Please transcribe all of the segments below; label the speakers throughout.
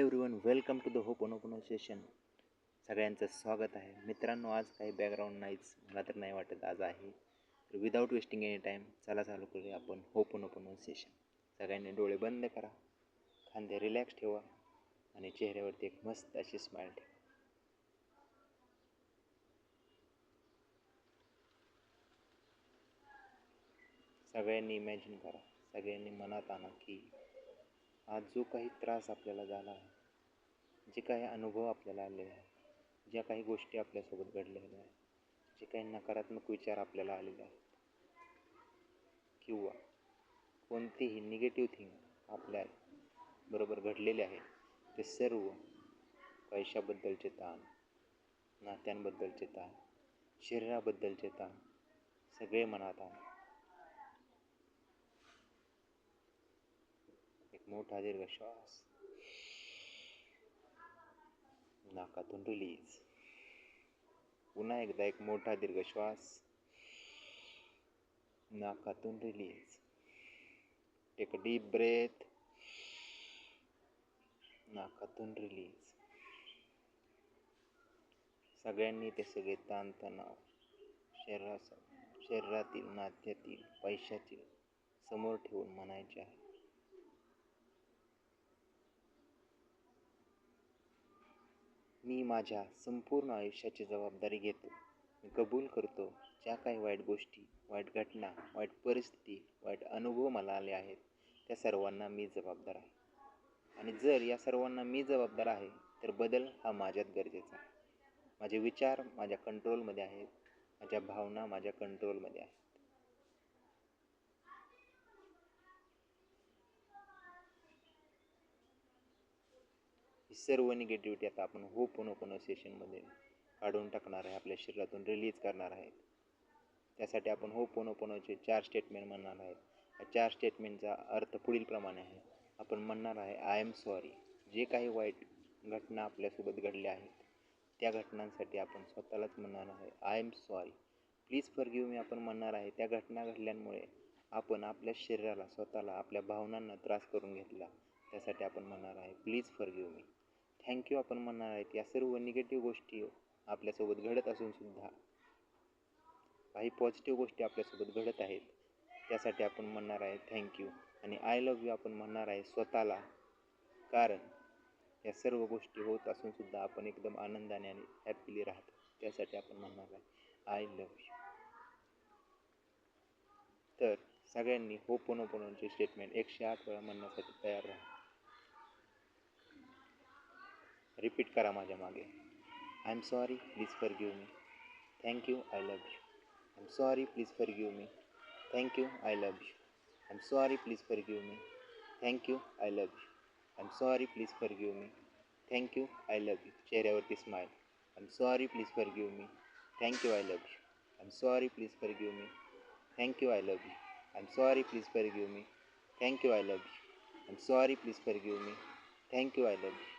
Speaker 1: Everyone welcome to the ho'oponopono session सगळ्यांचं स्वागत आहे. मित्रांनो आज काही बॅकग्राऊंड नाहीच. मला तर नाही वाटत आज आहे. तर विदाऊट वेस्टिंग एनी टाईम चला चालू करूया आपण होप ओनोपनो सेशन सगळ्यांनी डोळे बंद करा. खांदे रिलॅक्स ठेवा. आणि चेहऱ्यावरती एक मस्त अशी स्माईल ठेवा. सगळ्यांनी इमॅजिन करा. सगळ्यांनी मनात आणा की आज जो काही त्रास आपल्याला झाला आहे जे काही अनुभव आपल्याला आले आहे ज्या काही गोष्टी आपल्यासोबत घडलेल्या आहेत जे काही नकारात्मक विचार आपल्याला आलेले आहेत किंवा कोणतेही निगेटिव्ह थिंग आपल्या बरोबर घडलेले आहेत ते सर्व पैशाबद्दलचे ताण नात्यांबद्दलचे ताण शरीराबद्दलचे ताण सगळे मनात आहे एक मोठा दीर्घ श्वास नाकातून रिलीज पुन्हा एकदा एक मोठा दीर्घ श्वास नाकातून रिलीज टेक डीप ब्रेथ नाकातून रिलीज सगळ्यांनी ते सगळे ताणतणाव. शरीरा शरीरातील नात्यातील पैशातील समोर ठेवून म्हणायचे आहे. मी माझ्या संपूर्ण आयुष्याची जबाबदारी घेतो. मी कबूल करतो ज्या काही वाईट गोष्टी वाईट घटना वाईट परिस्थिती वाईट अनुभव मला आले आहेत त्या सर्वांना मी जबाबदार आहे. आणि जर या सर्वांना मी जबाबदार आहे तर बदल हा माझ्यात गरजेचा आहे. माझे विचार माझ्या कंट्रोलमध्ये आहेत. माझ्या भावना माझ्या कंट्रोलमध्ये आहेत. ही सर्व निगेटिव्हिटी आता आपण हो पुन्हा सेशनमध्ये काढून टाकणार आहे आपल्या शरीरातून रिलीज करणार आहेत. त्यासाठी आपण हो पोनोपोनोचे चार स्टेटमेंट म्हणणार आहेत चार स्टेटमेंटचा अर्थ पुढील प्रमाणे आहे. आपण म्हणणार आहे आय एम सॉरी जे काही वाईट घटना आपल्यासोबत घडल्या आहेत त्या घटनांसाठी आपण स्वतःलाच म्हणणार आहे I am sorry please forgive me आपण म्हणणार आहे त्या घटना घडल्यामुळे आपण आपल्या शरीराला स्वतःला आपल्या भावनांना त्रास करून घेतला. त्यासाठी आपण म्हणणार आहे प्लीज फॉरगिव्ह मी थँक्यू आपण म्हणणार आहेत या सर्व निगेटिव्ह गोष्टी आपल्यासोबत घडत असूनसुद्धा काही पॉझिटिव्ह गोष्टी आपल्यासोबत घडत आहेत त्यासाठी आपण म्हणणार आहे थँक्यू आणि आय लव यू आपण म्हणणार आहे स्वतःला कारण या सर्व गोष्टी होत असूनसुद्धा आपण एकदम आनंदाने आणि हॅपीली राहतो त्यासाठी आपण म्हणणार आहे आय लव यू तर सगळ्यांनी हो पोनोपोनोचे स्टेटमेंट एकशे आठ वेळा म्हणण्यासाठी तयार राहा. रिपीट करा माझ्या मागे. I am sorry please forgive me thank you I love you I am sorry please forgive me thank you I love you I am sorry please forgive me thank you I love you I am sorry please forgive me thank you I love you चेहऱ्यावरती smile I am sorry please forgive me thank you I love you I am sorry please forgive me thank you I love you I am sorry please forgive me thank you I love you I am sorry please forgive me thank you I love you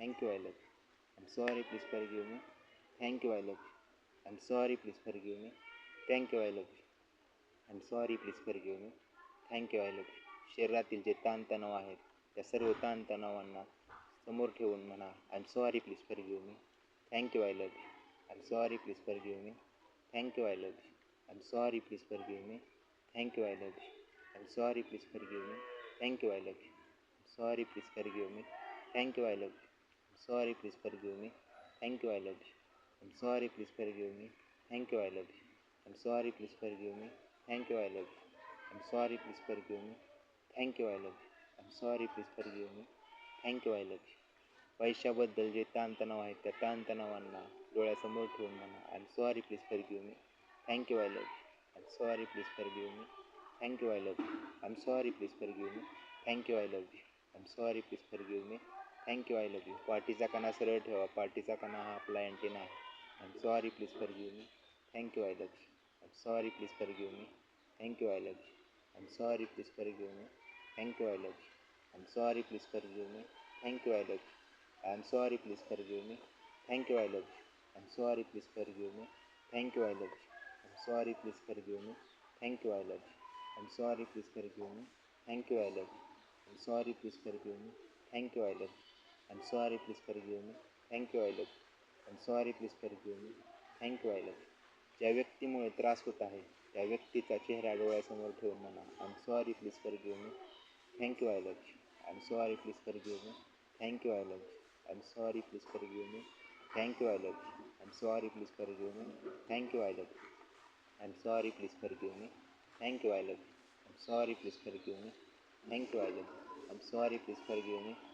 Speaker 1: Thank you, I love you. I'm sorry, please forgive me. Thank you, I love you. I'm sorry, please forgive me. Thank you, I love you. I'm sorry, please forgive me. Thank you, I love you. शरीरातील जे ताणतणाव आहेत त्या सर्व ताणतणावांना समोर ठेवून म्हणा I am sorry please forgive me thank you I love you I am sorry please forgive me thank you I love you I am sorry please forgive me thank you I love you I am sorry please forgive me thank you I love you sorry please forgive me thank you I love you sorry please forgive me thank you I love you I am sorry please forgive me thank you I love you I am sorry please forgive me thank you I love you I am sorry please forgive me thank you I love you I am sorry please forgive me thank you I love you पैशाबद्दल जे ताणतणाव आहेत त्या ताणतणावांना डोळ्यासमोर ठेवून म्हणा. I am sorry please forgive me thank you I love you I am sorry please forgive me thank you I love you I am sorry please forgive me thank you I love you I am sorry please forgive me thank you I love you पाठीचा कणा सरळ ठेवा पाठीचा कणा हा आपला antenna आहे I am sorry please forgive me thank you I love you I am sorry please forgive me thank you I love you I am sorry please forgive me thank you I love you I am sorry please forgive me thank you I love you I am sorry please forgive me thank you I love you I am sorry please forgive me thank you I love you I am sorry please forgive me thank you I love you I am sorry please forgive me thank you I love you I am sorry please forgive me thank you I love you I am sorry, please forgive me. Thank you, I love you. I am sorry, please forgive me. Thank you, I love you. ज्या व्यक्तीमुळे त्रास होत आहे त्या व्यक्तीचा चेहरा डोळ्यासमोर ठेवून म्हणा I am sorry please forgive me thank you I love you I am sorry please forgive me thank you I love you I'm sorry, please forgive me. Thank you, I love you. I'm sorry, please forgive me. Thank you, I love you. I'm sorry, please forgive me. Thank you, I love you. I'm sorry, please forgive me. Thank you, I love you. I'm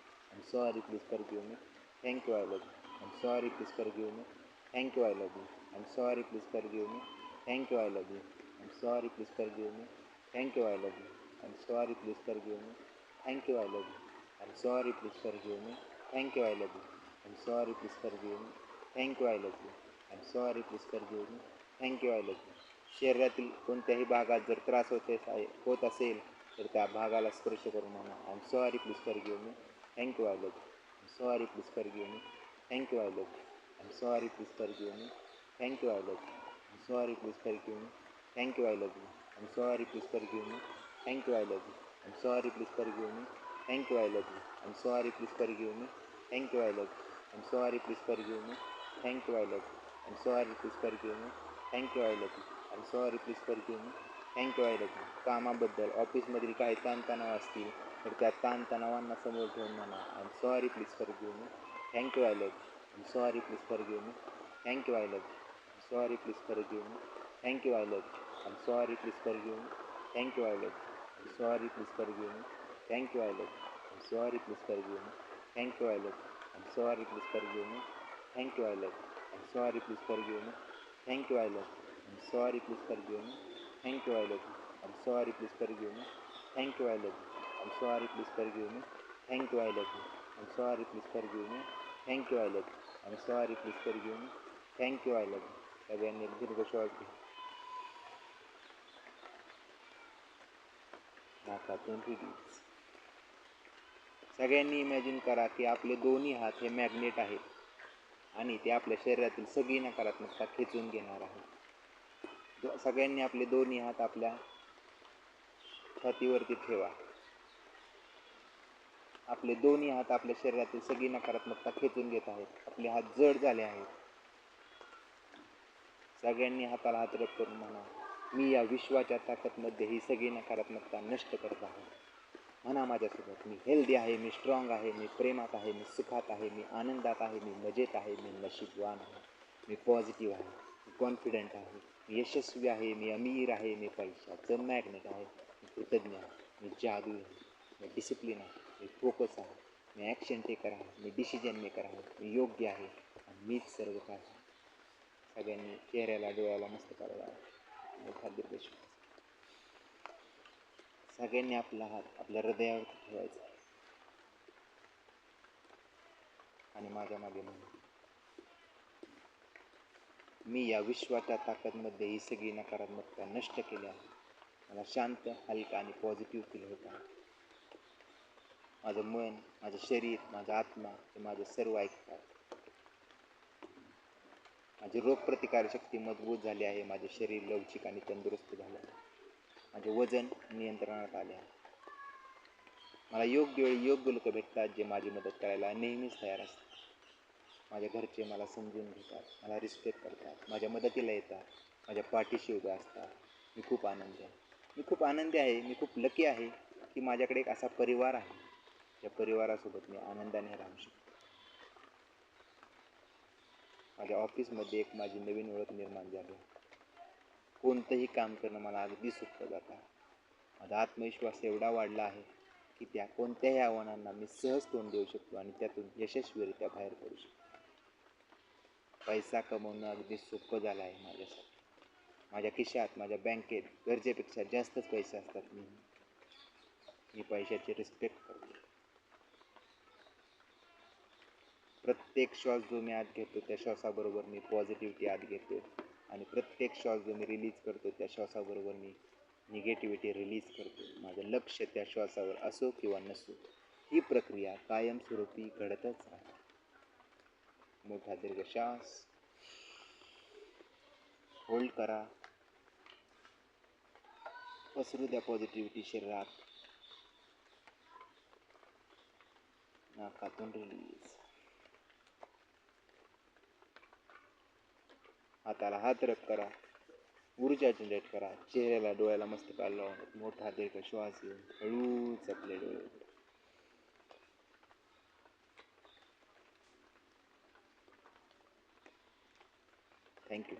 Speaker 1: I am sorry please forgive me thank you I love you I am sorry please forgive me thank you I love you I am sorry please forgive me thank you I love you I am sorry please forgive me thank you I love you I am sorry please forgive me thank you I love you I am sorry please forgive me thank you I love you I am sorry please forgive me thank you I love you I am sorry please forgive me thank you I love you को ही भागात जर त्रास होते होत असेल, तर भागाला स्पर्श करू म्हणा I am sorry please forgive me thank you I love you sorry please forgive me thank you I love you I am sorry please forgive me thank you I love you sorry please forgive me thank you I love you I am sorry please forgive me thank you I love you I am sorry please forgive me thank you I love you I am sorry please forgive me thank you I love you I'm sorry, please forgive me. Thank you, I love you. I'm sorry, please forgive me. Thank you, I love you. I'm sorry, please forgive me. Thank you, I love कामाबद्दल ऑफिसमधील काही ताणतणाव असतील तर त्या ताणतणावांना समोर ठेवून म्हणा I am sorry please forgive me thank you I love you I am sorry please forgive me thank you I love you sorry please forgive me thank you I love you I am sorry please forgive me thank you I love you I sorry please forgive me thank you I love you I sorry please forgive me thank you I love you I'm sorry, please forgive me. Thank you, I love you. I'm sorry, please forgive me. Thank you, I love you. I'm sorry, please forgive me. Thank you, I love you. I'm sorry, please forgive me. Thank you, I love. I'm sorry, please forgive me. Thank you, I love you. I'm sorry, please forgive me. Thank you, I love you. I'm sorry, please forgive me. Thank you, I love you. सगळ्यांनी एक दीर्घ श्वास घ्या नाकातून release सगळ्यांनी imagine करा की आपले दोन्ही हात हे मॅग्नेट आहेत आणि ते आपल्या शरीरातील सगळी नकारात्मकता खेचून घेणार आहे सगळ्यांनी आपले दोन्ही हात आपल्या छातीवरती ठेवा आपले दोन्ही हात आपल्या शरीरातील सगळी नकारात्मकता खेचून घेत आहेत आपले हात जड झाले आहेत सगळ्यांनी हाताला हात रब करून म्हणा मी या विश्वाच्या ताकदमध्ये ही सगळी नकारात्मकता नष्ट करत आहे म्हणा माझ्यासोबत मी हेल्दी आहे मी स्ट्रॉंग आहे मी प्रेमात आहे मी सुखात आहे मी आनंदात आहे मी मजेत आहे मी नशीबवान आहे मी पॉझिटिव्ह आहे मी कॉन्फिडंट आहे मी यशस्वी आहे मी अमीर आहे मी पैशाचं मॅग्नेट आहे मी कृतज्ञ आहे मी जादू आहे मी डिसिप्लिन आहे मी फोकस आहे. मी ॲक्शन टेकर आहे मी डिसिजन मेकर आहे मी योग्य आहे. आणि मीच सर्व काय सगळ्यांनी चेहऱ्याला डोळ्याला मस्त करायला खाद्य सगळ्यांनी आपला हात आपल्या हृदयावर ठेवायचा. आणि माझ्या मागे म्हणून मी या विश्वाच्या ताकदमध्ये ही सगळी नकारात्मकता नष्ट केली आहे. मला शांत हलका आणि पॉझिटिव्ह फील होता. माझं मन माझं शरीर माझा आत्मा हे माझं सर्व ऐकतात. माझी रोगप्रतिकारशक्ती मजबूत झाली आहे माझे शरीर लवचिक आणि तंदुरुस्त झालं आहे. माझे वजन नियंत्रणात आले आहे. मला योग्य वेळी योग्य लोक भेटतात जे माझी मदत करायला नेहमीच तयार असतात. माझ्या घरचे मला समजून घेतात मला रिस्पेक्ट करतात माझ्या मदतीला येतात माझ्या पाठीशी उभ्या असतात. मी खूप आनंदी आहे. मी खूप आनंदी आहे मी खूप लकी आहे की माझ्याकडे एक असा परिवार आहे. या परिवारासोबत मी आनंदाने राहू शकतो. माझ्या ऑफिसमध्ये एक माझी नवीन ओळख निर्माण झाली. कोणतंही काम करणं मला अगदी सोपं जातं. माझा आत्मविश्वास एवढा वाढला आहे की त्या कोणत्याही आव्हानांना मी सहज तोंड देऊ शकतो आणि त्यातून यशस्वीरित्या बाहेर पडू शकतो. पैसा कमवणं अगदी सोपं झालं आहे माझ्यासाठी. माझ्या खिशात माझ्या बँकेत गरजेपेक्षा जास्तच पैसे असतात मी मी पैशाची रिस्पेक्ट करतो. प्रत्येक श्वास जो मी आत घेतो त्या श्वासाबरोबर मी पॉझिटिव्हिटी आत घेतो. आणि प्रत्येक श्वास जो मी रिलीज करतो त्या श्वासाबरोबर मी निगेटिव्हिटी रिलीज करतो. माझं लक्ष त्या श्वासावर असो किंवा नसो ही प्रक्रिया कायमस्वरूपी घडतच राहते. मोठा दीर्घ श्वास होल्ड करा. पसरू द्या पॉझिटिव्हिटी शरीरात. नाकातून रिलीज हाताला हात रब करा. ऊर्जा जनरेट करा. चेहऱ्याला डोळ्याला मस्त काल लावून मोठा दीर्घ श्वास घेऊन हळूच आपले डोळे थँक्यू